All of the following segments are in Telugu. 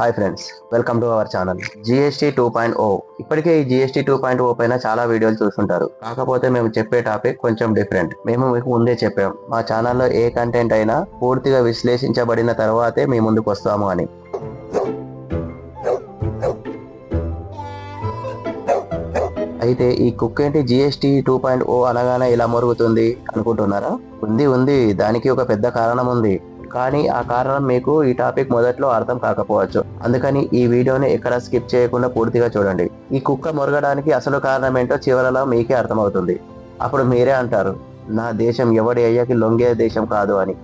Hi friends welcome to our channel. GST two point O ఇప్పటికే ఈ జిఎస్టీ టూ పాయింట్ ఓ పైన చాలా వీడియోలు చూస్తుంటారు. కాకపోతే మేము చెప్పే టాపిక్ కొంచెం డిఫరెంట్. మేము మీకు ముందే చెప్పాం. మా ఛానల్లో ఏ కంటెంట్ అయినా పూర్తిగా విశ్లేషించబడిన తర్వాతే మీ ముందుకు వస్తాము అని. అయితే ఈ కుక్ ఏంటి జిఎస్టీ టూ పాయింట్ ఓ అనగానే ఇలా మరుగుతుంది అనుకుంటున్నారా? ఉంది ఉంది. దానికి ఒక పెద్ద కారణం ఉంది. కానీ ఆ కారణం మీకు ఈ టాపిక్ మొదట్లో అర్థం కాకపోవచ్చు. అందుకని ఈ వీడియోని ఎక్కడ స్కిప్ చేయకుండా పూర్తిగా చూడండి. ఈ కుక్క మొరగడానికి అసలు కారణం ఏంటో చివరలో మీకే అర్థమవుతుంది. అప్పుడు మీరే అంటారు నా దేశం ఎవడి అయ్యాకి లొంగే దేశం కాదు అని.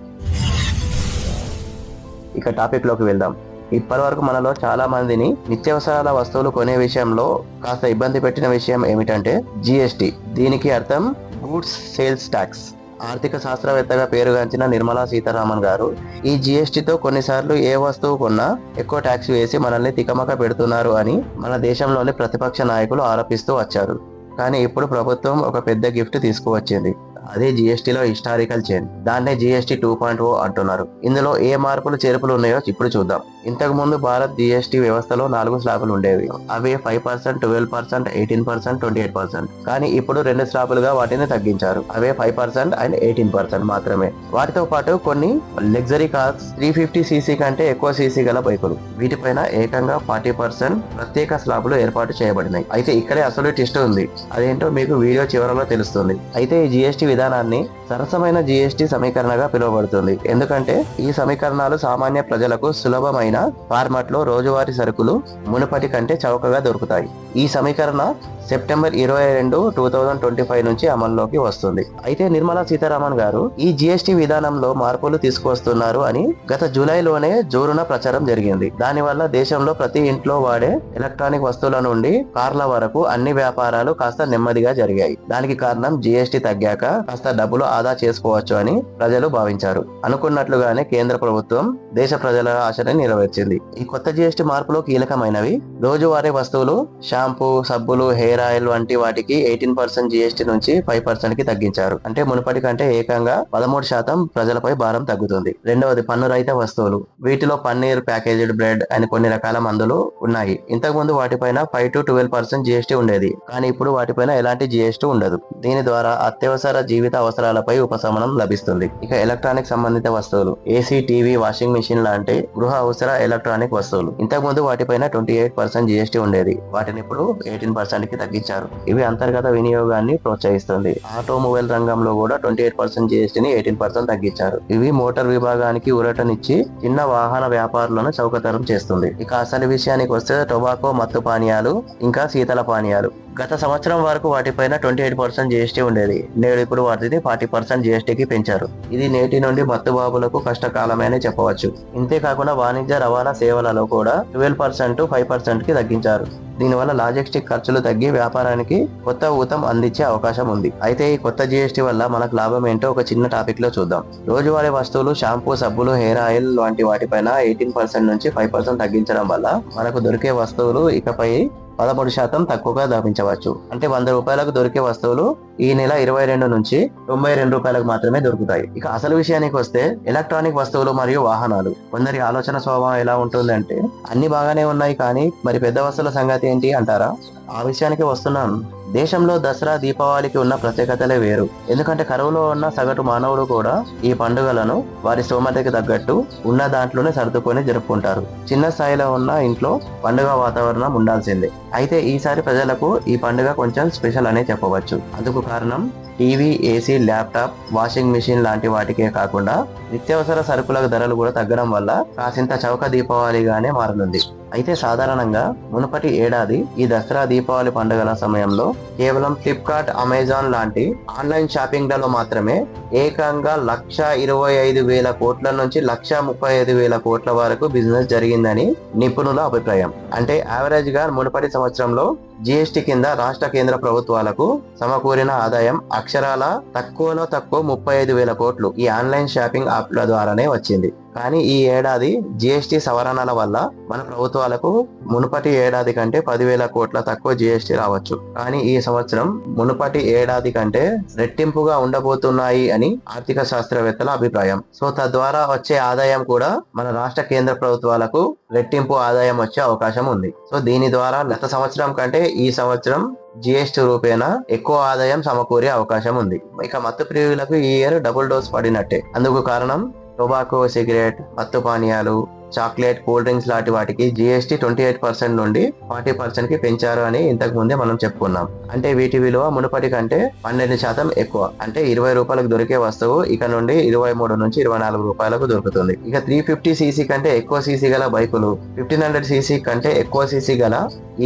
ఇక టాపిక్లోకి వెళ్దాం. ఇప్పటి వరకు మనలో చాలా మందిని నిత్యావసరాల వస్తువులు కొనే విషయంలో కాస్త ఇబ్బంది పెట్టిన విషయం ఏమిటంటే జిఎస్టి. దీనికి అర్థం గూడ్స్ సేల్స్ ట్యాక్స్ ఆర్థిక శాస్త్రవేత్తగా పేరుగాంచిన నిర్మలా సీతారామన్ గారు ఈ జిఎస్టితో కొన్నిసార్లు ఏ వస్తువు కొన్నా ఎక్కువ ట్యాక్స్ వేసి మనల్ని తికమక పెడుతున్నారు అని మన దేశంలోని ప్రతిపక్ష నాయకులు ఆరోపిస్తూ వచ్చారు. కానీ ఇప్పుడు ప్రభుత్వం ఒక పెద్ద గిఫ్ట్ తీసుకువచ్చింది. అదే జిఎస్టీలో హిస్టారికల్ చేంజ్ దాన్నే జిఎస్టీ టూ పాయింట్ ఓ అంటున్నారు. ఇందులో ఏ మార్పులు చేర్పులు ఉన్నాయో ఇప్పుడు చూద్దాం. ఇంతకు ముందు భారత్ జిఎస్టీ వ్యవస్థలో నాలుగు స్లాబులు ఉండేవి. అవి five percent twelve percent eighteen percent twenty eight percent కానీ ఇప్పుడు రెండు స్లాబులుగా వాటిని తగ్గించారు. అవే five percent and eighteen percent మాత్రమే. వాటితో పాటు కొన్ని luxury cars three fifty CC కంటే ఎక్కువ సీసీ గల బైకులు. వీటిపైన ఏకంగా ఫార్టీ పర్సెంట్ ప్రత్యేక స్లాబులు ఏర్పాటు చేయబడినాయి. అయితే ఇక్కడే అసలు టెస్ట్ ఉంది. అదేంటో మీకు వీడియో చివరలో తెలుస్తుంది. అయితే ఈ జిఎస్టీ విధానాన్ని సరసమైన జీఎస్టీ సమీకరణగా పిలువబడుతుంది. ఎందుకంటే ఈ సమీకరణాలు సామాన్య ప్రజలకు సులభమైన ఫార్మాట్లో రోజువారీ సరుకులు మునుపటి కంటే చౌకగా దొరుకుతాయి. ఈ సమీకరణ సెప్టెంబర్ ఇరవై రెండు టూ థౌజండ్ ట్వంటీ ఫైవ్ నుంచి అమల్లోకి వస్తుంది. అయితే నిర్మలా సీతారామన్ గారు ఈ జీఎస్టీ విధానంలో మార్పులు తీసుకువస్తున్నారు అని గత జూలైలోనే జోరున ప్రచారం జరిగింది. దానివల్ల దేశంలో ప్రతి ఇంట్లో వాడే ఎలక్ట్రానిక్ వస్తువుల నుండి కార్ల వరకు అన్ని వ్యాపారాలు కాస్త నెమ్మదిగా జరిగాయి. దానికి కారణం జీఎస్టీ తగ్గాక కాస్త డబ్బులు ఆదా చేసుకోవచ్చు అని ప్రజలు భావించారు. అనుకున్నట్లుగానే కేంద్ర ప్రభుత్వం దేశ ప్రజల ఆశని నెరవేర్చింది. ఈ కొత్త జీఎస్టీ మార్పులో కీలకమైనవి రోజువారీ వస్తువులు షాంపూ షాంపూ సబ్బులు హెయిర్ ఆయిల్ వంటి వాటికి ఎయిటీన్ పర్సెంట్ జీఎస్టీ నుంచి ఫైవ్ పర్సెంట్కి తగ్గించారు. అంటే మునుపటి కంటే ఏకంగా పదమూడు శాతం ప్రజలపై భారం తగ్గుతుంది. రెండవది పన్ను రహిత వస్తువులు. వీటిలో పన్నీర్ ప్యాకేజ్డ్ బ్రెడ్ అని కొన్ని రకాల మందులు ఉన్నాయి. ఇంతకుముందు వాటిపైన five to twelve percent GST ఉండేది. కానీ ఇప్పుడు వాటిపైన ఎలాంటి జీఎస్టీ ఉండదు. దీని ద్వారా అత్యవసర జీవిత అవసరాలపై ఉపశమనం లభిస్తుంది. ఇక ఎలక్ట్రానిక్ సంబంధిత వస్తువులు. ఏసీ టీవీ వాషింగ్ మిషన్ లాంటి గృహ అవసర ఎలక్ట్రానిక్ వస్తువులు. ఇంతకు ముందు వాటిపైన ట్వంటీ ఎయిట్ పర్సెంట్ జీఎస్టీ ఉండేది. వాటిని ఇప్పుడు ఎయిటీన్ పర్సెంట్కి తగ్గించారు. ఇవి అంతర్గత వినియోగాన్ని ప్రోత్సహిస్తుంది. ఆటోమొబైల్ రంగంలో కూడా ట్వంటీ ఎయిట్ పర్సెంట్ జిఎస్టీని ఎయిటీన్ పర్సెంట్ తగ్గించారు. ఇవి మోటార్ విభాగానికి ఊరటనిచ్చి చిన్న వాహన వ్యాపారులను చౌకతరం చేస్తుంది. ఇక అసలు విషయానికి వస్తే టొబాకో మత్తు పానీయాలు ఇంకా శీతల పానీయాలు. గత సంవత్సరం వరకు వాటిపైన ట్వంటీ ఎయిట్ పర్సెంట్ జిఎస్టీ ఉండేది. నేడు ఇప్పుడు వాటిని ఫార్టీ పర్సెంట్ జిఎస్టీకి పెంచారు. ఇది నేటి నుండి మత్తుబాబులకు కష్టకాలమే అని చెప్పవచ్చు. ఇంతేకాకుండా వాణిజ్య రవాణా సేవలలో కూడా ట్వెల్వ్ పర్సెంట్ ఫైవ్ పర్సెంట్కి తగ్గించారు. దీనివల్ల లాజిస్టిక్ ఖర్చులు తగ్గి వ్యాపారానికి కొత్త ఊతం అందించే అవకాశం ఉంది. అయితే ఈ కొత్త జిఎస్టీ వల్ల మనకు లాభం ఏంటో ఒక చిన్న టాపిక్లో చూద్దాం. రోజువారీ వస్తువులు షాంపూ సబ్బులు హెయిర్ ఆయిల్ వంటి వాటిపైన ఎయిటీన్ పర్సెంట్ నుంచి ఫైవ్ పర్సెంట్ తగ్గించడం వల్ల మనకు దొరికే వస్తువులు ఇకపై పదమూడు శాతం తక్కువగా లభించవచ్చు అంటే వంద రూపాయలకు దొరికే వస్తువులు ఈ నెల ఇరవై రెండు నుంచి తొంభై రెండు రూపాయలకు మాత్రమే దొరుకుతాయి. ఇక అసలు విషయానికి వస్తే ఎలక్ట్రానిక్ వస్తువులు మరియు వాహనాలు. కొందరి ఆలోచన స్వభావం ఎలా ఉంటుంది అంటే అన్ని బాగానే ఉన్నాయి కానీ మరి పెద్ద వస్తువుల సంగతి ఏంటి అంటారా? ఆ విషయానికి వస్తున్నాను. దేశంలో దసరా దీపావళికి ఉన్న ప్రత్యేకతలే వేరు. ఎందుకంటే కరువులో ఉన్న సగటు మానవుడు కూడా ఈ పండుగలను వారి స్తోమతకి తగ్గట్టు ఉన్న దాంట్లోనే సర్దుకొని జరుపుకుంటారు. చిన్న స్థాయిలో ఉన్న ఇంట్లో పండుగ వాతావరణం ఉండాల్సిందే. అయితే ఈసారి ప్రజలకు ఈ పండుగ కొంచెం స్పెషల్ అనే చెప్పవచ్చు. అందుకు కారణం TV AC laptop washing machine లాంటి వాటికే కాకుండా నిత్యావసర సరుకుల ధరలు కూడా తగ్గడం వల్ల కాసింత చౌక దీపావళిగానే మారనుంది. అయితే సాధారణంగా మునుపటి ఏడాది ఈ దసరా దీపావళి పండుగల సమయంలో కేవలం ఫ్లిప్కార్ట్ అమెజాన్ లాంటి ఆన్లైన్ షాపింగ్లలో మాత్రమే ఏకంగా లక్ష ఇరవై ఐదు వేల కోట్ల నుంచి లక్ష ముప్పై ఐదు వేల కోట్ల వరకు బిజినెస్ జరిగిందని నిపుణుల అభిప్రాయం. అంటే యావరేజ్గా మునుపటి సంవత్సరంలో జిఎస్టి కింద రాష్ట్ర కేంద్ర ప్రభుత్వాలకు సమకూరిన ఆదాయం అక్షరాల తక్కువలో తక్కువ ముప్పై ఐదు వేల కోట్లు ఈ ఆన్లైన్ షాపింగ్ యాప్ల ద్వారానే వచ్చింది. కానీ ఈ ఏడాది జిఎస్టి సవరణల వల్ల మన ప్రభుత్వాలకు మునుపటి ఏడాది కంటే పదివేల కోట్ల తక్కువ జిఎస్టి రావచ్చు. కానీ ఈ సంవత్సరం మునుపటి ఏడాది కంటే రెట్టింపుగా ఉండబోతున్నాయి అని ఆర్థిక శాస్త్రవేత్తల అభిప్రాయం. సో తద్వారా వచ్చే ఆదాయం కూడా మన రాష్ట్ర కేంద్ర ప్రభుత్వాలకు రెట్టింపు ఆదాయం వచ్చే అవకాశం ఉంది. సో దీని ద్వారా గత సంవత్సరం కంటే ఈ సంవత్సరం జిఎస్టీ రూపేణా ఎక్కువ ఆదాయం సమకూరే అవకాశం ఉంది. ఇక మత్తు ప్రియులకు ఈ ఇయర్ డబుల్ డోస్ పడినట్టే. అందుకు కారణం టొబాకో సిగరెట్ మత్తు పానీయాలు చాక్లెట్ కూల్ డ్రింక్స్ లాంటి వాటికి జిఎస్టీ ట్వంటీ ఎయిట్ పర్సెంట్ నుండి ఫార్టీ పర్సెంట్కి పెంచారు అని ఇంతకు ముందే మనం చెప్పుకున్నాం. అంటే వీటి విలువ మునుపటి కంటే పన్నెండు శాతం ఎక్కువ. అంటే ఇరవై రూపాయలకు దొరికే వస్తువు ఇక నుండి ఇరవై మూడు నుంచి ఇరవై నాలుగు రూపాయలకు దొరుకుతుంది. ఇక త్రీ ఫిఫ్టీ సీసీ కంటే ఎక్కువ సీసీ గల బైకులు ఫిఫ్టీన్ హండ్రెడ్ సీసీ కంటే ఎక్కువ సీసీ గల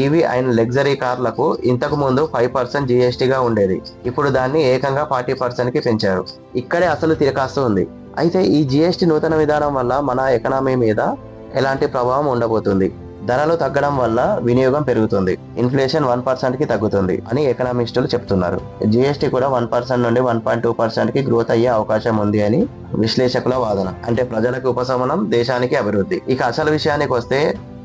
ఈవీ అండ్ లగ్జరీ కార్లకు ఇంతకు ముందు ఫైవ్ పర్సెంట్ జిఎస్టీగా ఉండేది. ఇప్పుడు దాన్ని ఏకంగా ఫార్టీ పర్సెంట్కి పెంచారు. ఇక్కడే అసలు తిరకాస్తు ఉంది. అయితే ఈ జిఎస్టీ నూతన విధానం వల్ల మన ఎకనామీ మీద ఎలాంటి ప్రభావం ఉండబోతుంది? ధరలు తగ్గడం వల్ల వినియోగం పెరుగుతుంది. ఇన్ఫ్లేషన్ వన్ పర్సెంట్కి తగ్గుతుంది అని ఎకనామిస్టులు చెప్తున్నారు. జిఎస్టీ కూడా వన్ పర్సెంట్ నుండి వన్ పాయింట్ టూ పర్సెంట్కి గ్రోత్ అయ్యే అవకాశం ఉంది అని విశ్లేషకుల వాదన. అంటే ప్రజలకు ఉపశమనం దేశానికి అభివృద్ధి. ఇక అసలు విషయానికి వస్తే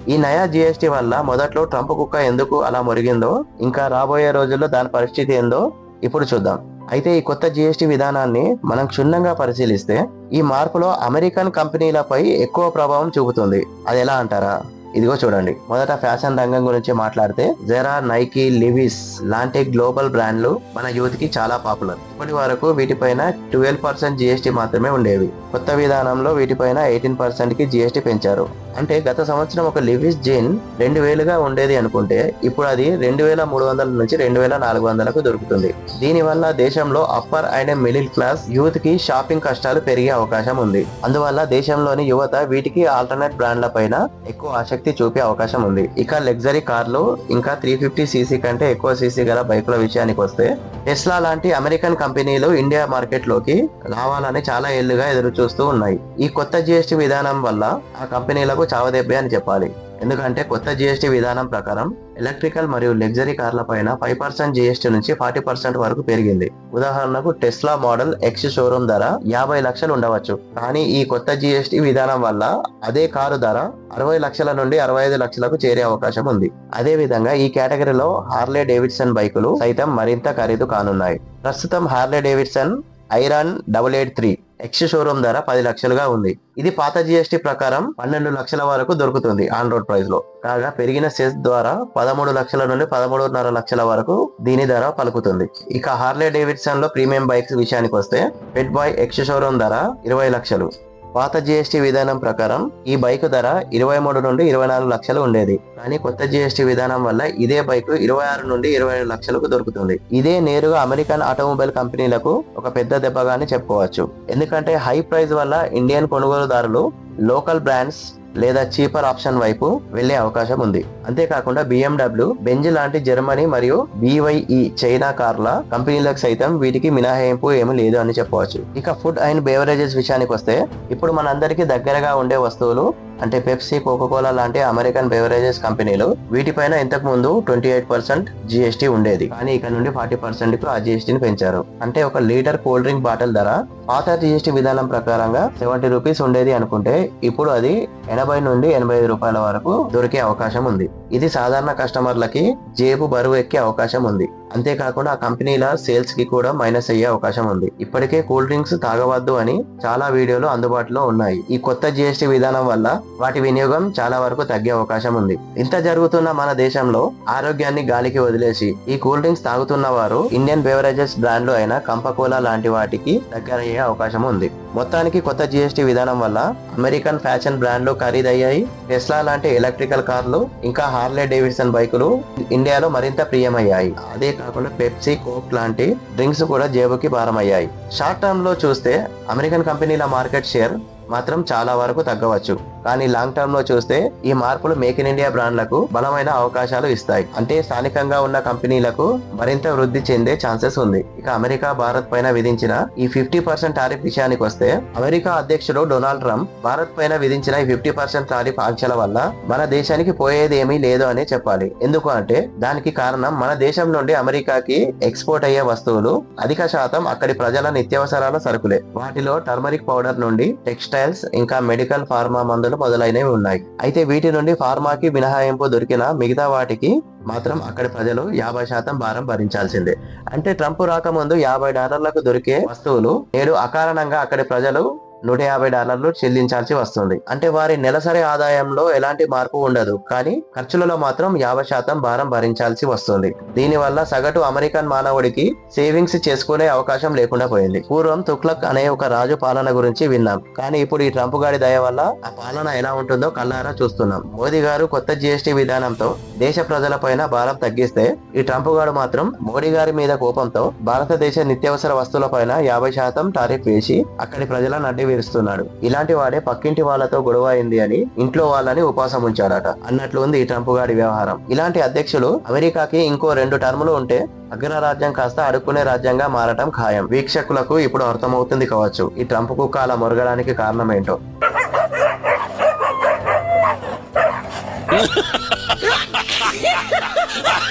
ఈ నయా జిఎస్టీ వల్ల మొదట్లో ట్రంప్ కుక్క ఎందుకు అలా మురిగిందో ఇంకా రాబోయే రోజుల్లో దాని పరిస్థితి ఏందో ఇప్పుడు చూద్దాం. అయితే ఈ కొత్త జీఎస్టీ విధానాన్ని మనం క్షుణ్ణంగా పరిశీలిస్తే ఈ మార్పులో అమెరికన్ కంపెనీలపై ఎక్కువ ప్రభావం చూపుతుంది. అది ఎలా అంటారా? ఇదిగో చూడండి. మొదట ఫ్యాషన్ రంగం గురించి మాట్లాడితే జెరా నైకీ లివిస్ లాంటి గ్లోబల్ బ్రాండ్లు మన యూత్కి చాలా పాపులర్. ఇప్పటి వరకు వీటిపైన ట్వెల్వ్ పర్సెంట్ జిఎస్టి మాత్రమే ఉండేవి. కొత్త విధానంలో వీటిపైన ఎయిటీన్ పర్సెంట్కి జిఎస్టి పెంచారు. అంటే గత సంవత్సరం ఒక లివిస్ జీన్ రెండు వేలుగా ఉండేది అనుకుంటే ఇప్పుడు అది రెండు వేల మూడు వందల నుంచి రెండు వేల నాలుగు వందలకు దొరుకుతుంది. దీనివల్ల దేశంలో అప్పర్ అండ్ మిడిల్ క్లాస్ యూత్కి షాపింగ్ కష్టాలు పెరిగే అవకాశం ఉంది. అందువల్ల దేశంలోని యువత వీటికి ఆల్టర్నేట్ బ్రాండ్ల పైన ఎక్కువ ఆసక్తి చూపే అవకాశం ఉంది. ఇక లగ్జరీ కార్లు ఇంకా త్రీ ఫిఫ్టీ సీసీ కంటే ఎక్కువ సీసీ గల బైకుల విషయానికి వస్తే టెస్లా లాంటి అమెరికన్ కంపెనీలు ఇండియా మార్కెట్లోకి రావాలని చాలా ఏళ్ళుగా ఎదురు చూస్తూ ఉన్నాయి. ఈ కొత్త జిఎస్టి విధానం వల్ల ఆ కంపెనీలకు చావదెబ్బే అని చెప్పాలి. ఎందుకంటే కొత్త జీఎస్టీ విధానం ప్రకారం ఎలక్ట్రికల్ మరియు లగ్జరీ కార్ల పైన ఫైవ్ పర్సెంట్ జిఎస్టి నుంచి ఫార్టీ పర్సెంట్ వరకు పెరిగింది. ఉదాహరణకు టెస్లా మోడల్ ఎక్స్ షోరూమ్ ధర యాభై లక్షలు ఉండవచ్చు. కానీ ఈ కొత్త జీఎస్టీ విధానం వల్ల అదే కారు ధర అరవై లక్షల నుండి అరవై ఐదు లక్షలకు చేరే అవకాశం ఉంది. అదే విధంగా ఈ కేటగిరీలో హార్లే డేవిడ్సన్ బైకులు సైతం మరింత ఖరీదు కానున్నాయి. ప్రస్తుతం Harley Davidson iron double eight three X showroom ధర పది లక్షలుగా ఉంది. ఇది పాత జిఎస్టి ప్రకారం పన్నెండు లక్షల వరకు దొరుకుతుంది ఆన్ రోడ్ ప్రైస్లో. కాగా పెరిగిన సెస్ ద్వారా పదమూడు లక్షల నుండి పదమూడున్నర లక్షల వరకు దీని ధర పలుకుతుంది. ఇక హార్లే డేవిడ్సన్లో ప్రీమియం బైక్స్ విషయానికి వస్తే పెట్ బాయ్ ఎక్స్ షోరూమ్ ధర ఇరవై లక్షలు. పాత జిఎస్టి విధానం ప్రకారం ఈ బైక్ ధర ఇరవై మూడు నుండి ఇరవై నాలుగు లక్షలు ఉండేది. కానీ కొత్త జిఎస్టి విధానం వల్ల ఇదే బైక్ ఇరవై ఆరు నుండి ఇరవై ఐదు లక్షలకు దొరుకుతుంది. ఇదే నేరుగా అమెరికన్ ఆటోమొబైల్ కంపెనీలకు ఒక పెద్ద దెబ్బగానే చెప్పుకోవచ్చు. ఎందుకంటే హై ప్రైస్ వల్ల ఇండియన్ కొనుగోలుదారులు లోకల్ బ్రాండ్స్ లేదా చీపర్ ఆప్షన్ వైపు వెళ్ళే అవకాశం ఉంది. అంతేకాకుండా బిఎండబ్ల్యూ బెంజ్ లాంటి జర్మనీ మరియు బీవైఈ చైనా కార్ల కంపెనీలకు సైతం వీటికి మినహాయింపు ఏమీ లేదు అని చెప్పవచ్చు. ఇక ఫుడ్ అండ్ బేవరేజెస్ విషయానికి వస్తే ఇప్పుడు మనందరికీ దగ్గరగా ఉండే వస్తువులు అంటే పెప్సీ కోకోకోలా లాంటి అమెరికన్ బెవరేజెస్ కంపెనీలు వీటిపైన ఇంతకు ముందు ట్వంటీ ఎయిట్ పర్సెంట్ జిఎస్టీ ఉండేది. కానీ ఇక్కడ నుండి ఫార్టీ పర్సెంట్కు ఆ జిఎస్టీని పెంచారు. అంటే ఒక లీటర్ కూల్ డ్రింక్ బాటిల్ ధర పాత జిఎస్టీ విధానం ప్రకారంగా సెవెంటీ రూపీస్ ఉండేది అనుకుంటే ఇప్పుడు అది ఎనభై నుండి ఎనభై ఐదు రూపాయల వరకు దొరికే అవకాశం ఉంది. ఇది సాధారణ కస్టమర్లకి జేబు బరువు ఎక్కే అవకాశం ఉంది. అంతేకాకుండా ఆ కంపెనీల సేల్స్కి కూడా మైనస్ అయ్యే అవకాశం ఉంది. ఇప్పటికే కూల్ డ్రింక్స్ తాగవద్దు అని చాలా వీడియోలు అందుబాటులో ఉన్నాయి. ఈ కొత్త జిఎస్టీ విధానం వల్ల వాటి వినియోగం చాలా వరకు తగ్గే అవకాశం ఉంది. ఇంత జరుగుతున్న మన దేశంలో ఆరోగ్యాన్ని గాలికి వదిలేసి ఈ కూల్ డ్రింక్స్ తాగుతున్న వారు ఇండియన్ బెవరేజెస్ బ్రాండ్లు అయిన కంపకోలా లాంటి వాటికి దగ్గరయ్యే అవకాశం ఉంది. మొత్తానికి కొత్త జిఎస్టీ విధానం వల్ల అమెరికన్ ఫ్యాషన్ బ్రాండ్లు ఖరీదయ్యాయి. టెస్లా లాంటి ఎలక్ట్రికల్ కార్లు ఇంకా హార్లే డేవిడ్సన్ బైకులు ఇండియాలో మరింత ప్రియమయ్యాయి. అదే కాకుండా పెప్సీ కోక్ లాంటి డ్రింక్స్ కూడా జేబుకి భారమయ్యాయి. షార్ట్ టర్మ్లో చూస్తే అమెరికన్ కంపెనీల మార్కెట్ షేర్ మాత్రం చాలా వరకు తగ్గవచ్చు. కానీ లాంగ్ టర్మ్లో చూస్తే ఈ మార్పులు మేక్ ఇన్ ఇండియా బ్రాండ్లకు బలమైన అవకాశాలు ఇస్తాయి. అంటే స్థానికంగా ఉన్న కంపెనీలకు మరింత వృద్ధి చెందే ఛాన్సెస్ ఉంది. ఇక అమెరికా భారత్ పైన విధించిన ఈ ఫిఫ్టీ పర్సెంట్ టారిఫ్ విషయానికి వస్తే అమెరికా అధ్యక్షుడు డొనాల్డ్ ట్రంప్ భారత్ పైన విధించిన ఈ ఫిఫ్టీ పర్సెంట్ టారిఫ్ ఆంక్షల వల్ల మన దేశానికి పోయేది ఏమీ లేదు అని చెప్పాలి. ఎందుకు అంటే దానికి కారణం మన దేశం నుండి అమెరికాకి ఎక్స్పోర్ట్ అయ్యే వస్తువులు అధిక శాతం అక్కడి ప్రజల నిత్యావసరాల సరుకులే. వాటిలో టర్మరిక్ పౌడర్ నుండి టెక్స్టైల్స్ ఇంకా మెడికల్ ఫార్మా మందులు మొదలైనవి ఉన్నాయి. అయితే వీటి నుండి ఫార్మాకి మినహాయింపు దొరికిన మిగతా వాటికి మాత్రం అక్కడి ప్రజలు యాభై శాతం భారం భరించాల్సిందే. అంటే ట్రంప్ రాకముందు యాభై డాలర్లకు దొరికే వస్తువులు నేడు అకారణంగా అక్కడి ప్రజలు నూట యాభై డాలర్లు చెల్లించాల్సి వస్తుంది. అంటే వారి నెలసరి ఆదాయంలో ఎలాంటి మార్పు ఉండదు. కానీ ఖర్చులలో మాత్రం యాభై శాతం భారం భరించాల్సి వస్తుంది. దీనివల్ల సగటు అమెరికన్ మానవుడికి సేవింగ్స్ చేసుకునే అవకాశం లేకుండా పోయింది. పూర్వం తుక్లక్ అనే ఒక రాజు పాలన గురించి విన్నాం. కానీ ఇప్పుడు ఈ ట్రంప్ గాడి దయ వల్ల ఆ పాలన ఎలా ఉంటుందో కళ్ళారా చూస్తున్నాం. మోదీ గారు కొత్త జిఎస్టీ విధానంతో దేశ ప్రజలపైన భారం తగ్గిస్తే ఈ ట్రంప్ గాడు మాత్రం మోడీ గారి మీద కోపంతో భారతదేశ నిత్యావసర వస్తువులపైన యాభై శాతం టారిఫ్ వేసి అక్కడి ప్రజల నడ్డి విరుస్తున్నాడు. ఇలాంటి వాడే పక్కింటి వాళ్ళతో గొడవ అయింది అని ఇంట్లో వాళ్ళని ఉపాసం ఉంచాడట. అన్నట్లు ఉంది ఈ ట్రంప్ గాడి వ్యవహారం. ఇలాంటి అధ్యక్షులు అమెరికాకి ఇంకో రెండు టర్ములు ఉంటే అగ్రరాజ్యం కాస్త అడుక్కునే రాజ్యంగా మారటం ఖాయం. వీక్షకులకు ఇప్పుడు అర్థమవుతుంది కావచ్చు ఈ ట్రంప్ కుక్క అలా మురగడానికి కారణం ఏంటో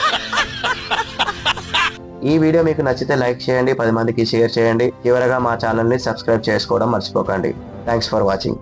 ఈ వీడియో మీకు నచ్చితే లైక్ చేయండి పది మందికి షేర్ చేయండి. చివరగా మా ఛానల్ని సబ్స్క్రైబ్ చేసుకోవడం మర్చిపోకండి. Thanks for watching